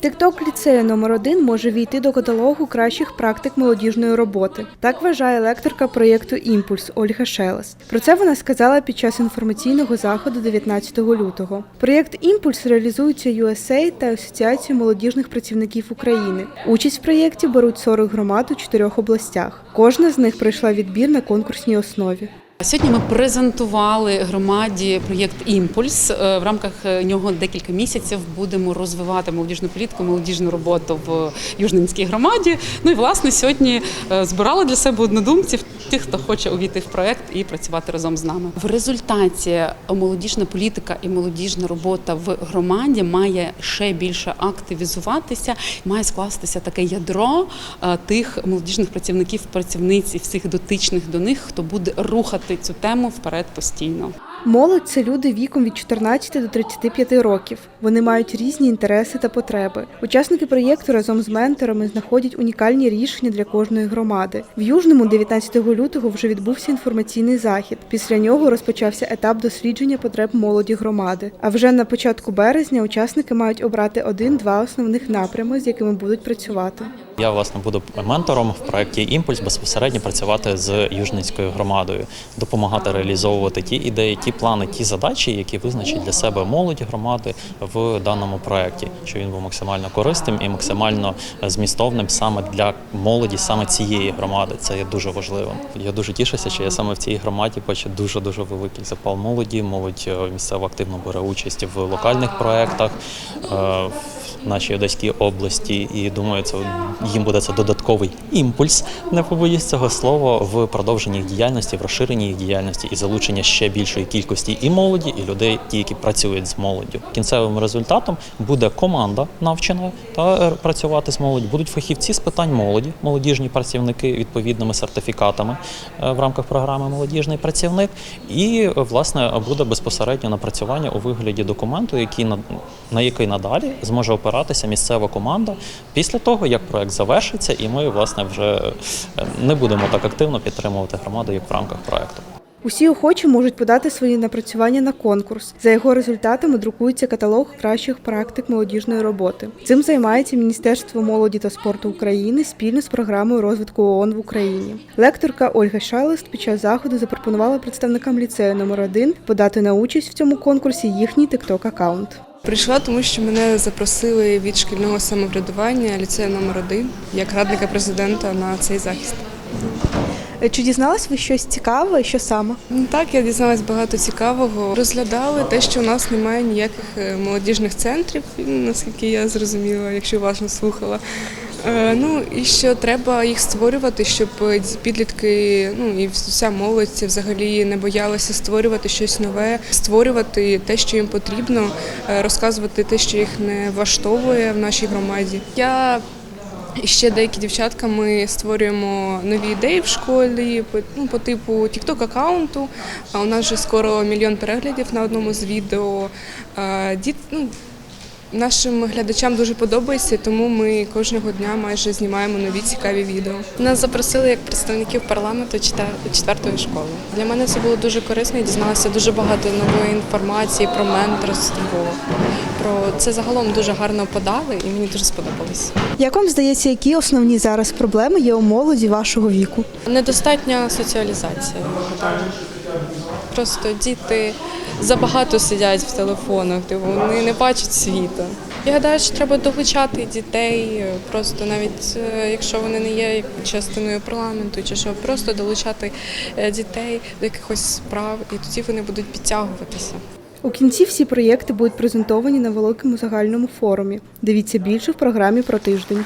Тикток ліцею номер 1 може війти до каталогу кращих практик молодіжної роботи. Так вважає лекторка проєкту Імпульс Ольга Шелест. Про це вона сказала під час інформаційного заходу 19 лютого. Проєкт Імпульс реалізується USA та Асоціацією молодіжних працівників України. Участь в проєкті беруть 40 громад у чотирьох областях. Кожна з них пройшла відбір на конкурсній основі. Сьогодні ми презентували громаді проєкт Імпульс. Е, В рамках е, нього декілька місяців будемо розвивати молодіжну політику, молодіжну роботу в Южненській громаді. Ну і власне сьогодні е, збирали для себе однодумців, тих, хто хоче увійти в проєкт і працювати разом з нами. В результаті молодіжна політика і молодіжна робота в громаді має ще більше активізуватися, має скластися таке ядро тих молодіжних працівників, працівниць і всіх дотичних до них, хто буде рухати цю тему вперед постійно. Молодь це люди віком від 14 до 35 років. Вони мають різні інтереси та потреби. Учасники проєкту разом з менторами знаходять унікальні рішення для кожної громади. В Южному 19 лютого вже відбувся інформаційний захід. Після нього розпочався етап дослідження потреб молоді громади. А вже на початку березня учасники мають обрати один-два основних напрями, з якими будуть працювати. Я власне буду ментором в проєкті Імпульс безпосередньо працювати з Южницькою громадою, допомагати реалізовувати ті ідеї, ті плани, ті задачі, які визначить для себе молодь громади в даному проєкті, щоб він був максимально корисним і максимально змістовним саме для молоді, саме цієї громади. Це є дуже важливим. Я дуже тішуся, що я саме в цій громаді бачу дуже дуже великий запал молоді. Молодь е, місцево активно бере участь в локальних проєктах. Нашій Одеській області, і думаю, це їм буде це додатковий імпульс, не побоюсь цього слова, в продовженні їх діяльності, в розширенні їх діяльності і залучення ще більшої кількості і молоді, і людей, ті, які працюють з молоддю. Кінцевим результатом буде команда навчена та е, працювати з молоддю. Будуть фахівці з питань молоді, молодіжні працівники відповідними сертифікатами е, в рамках програми Молодіжний працівник, і власне буде безпосередньо напрацювання у вигляді документу, який на, на який надалі зможе опиратися місцева команда після того, як проект завершиться, і ми власне вже е, не будемо так активно підтримувати громаду, як в рамках проекту. Усі охочі можуть подати свої напрацювання на конкурс. За його результатами друкується каталог кращих практик молодіжної роботи. Цим займається Міністерство молоді та спорту України спільно з програмою розвитку ООН в Україні. Лекторка Ольга Шалест під час заходу запропонувала представникам ліцею номер 1 подати на участь в цьому конкурсі їхній тикток аккаунт. Прийшла, тому що мене запросили від шкільного самоврядування ліцею номер 1 як радника президента на цей захист. Чи дізналась ви щось цікаве? Що саме? Так, я дізналась багато цікавого. Розглядали те, що у нас немає ніяких е, молодіжних центрів, наскільки я зрозуміла, якщо уважно слухала. Е, Ну і що треба їх створювати, щоб е, підлітки, ну і вся молодь взагалі не боялася створювати щось нове, створювати те, що їм потрібно, е, розказувати те, що їх не влаштовує в нашій громаді. Я і ще деякі дівчатка ми створюємо нові ідеї в школі ну, по типу TikTok аккаунту. А у нас вже скоро мільйон переглядів на одному з відео. Діт, ну, нашим глядачам дуже подобається, тому ми кожного дня майже знімаємо нові цікаві відео. Нас запросили як представників парламенту четвертої школи. Для мене це було дуже корисно. Я дізналася дуже багато нової інформації про менторство. Про це загалом дуже гарно подали, і мені дуже сподобалось. Як вам здається, які основні зараз проблеми є у молоді вашого віку? Недостатня соціалізація. я гадаю. Просто діти забагато сидять в телефонах, типу, вони не бачать світу. Я гадаю, що треба долучати дітей, просто навіть е, якщо вони не є частиною парламенту, чи що, просто долучати е, дітей до якихось справ, і тоді вони будуть підтягуватися. У кінці всі проєкти будуть презентовані на великому загальному форумі. Дивіться більше в програмі про тиждень.